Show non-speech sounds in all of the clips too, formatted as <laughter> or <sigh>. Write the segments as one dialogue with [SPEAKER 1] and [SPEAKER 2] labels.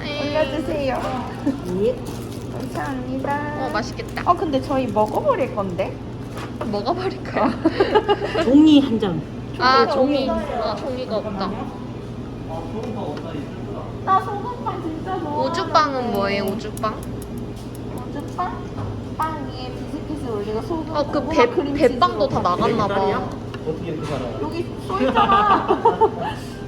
[SPEAKER 1] 에이.
[SPEAKER 2] 올려주세요.
[SPEAKER 3] 예.
[SPEAKER 2] 감사합니다.
[SPEAKER 1] 어 맛있겠다.
[SPEAKER 2] 어 근데 저희 먹어버릴 건데?
[SPEAKER 1] 먹어버릴 거야. <laughs>
[SPEAKER 3] 종이 한 장.
[SPEAKER 1] 아 종이. 아 종이가 없다.
[SPEAKER 2] 나 소금빵 진짜 좋아.
[SPEAKER 1] 오죽빵은 뭐예요? 오죽빵?
[SPEAKER 2] 오죽빵? 빵 위에 비스킷을 올리고 소금.
[SPEAKER 1] 어 그
[SPEAKER 2] 고구마
[SPEAKER 1] 배
[SPEAKER 2] 크림치즈
[SPEAKER 1] 배빵도 다 나갔나 봐.
[SPEAKER 4] 어떻게 이렇게 살아?
[SPEAKER 2] 여기 써 있잖아. <laughs>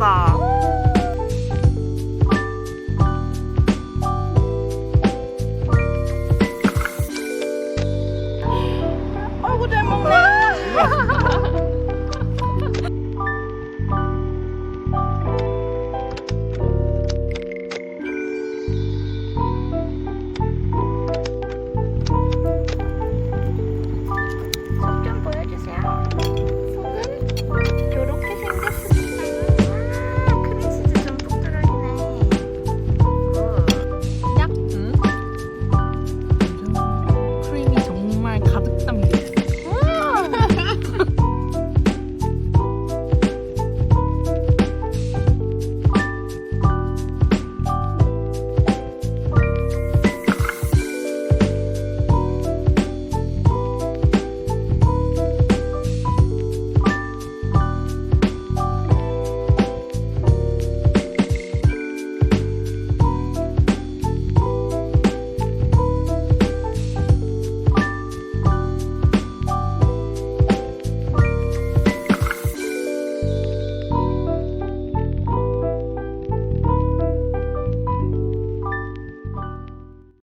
[SPEAKER 2] 왔어. 얼굴 잘 먹네. <laughs>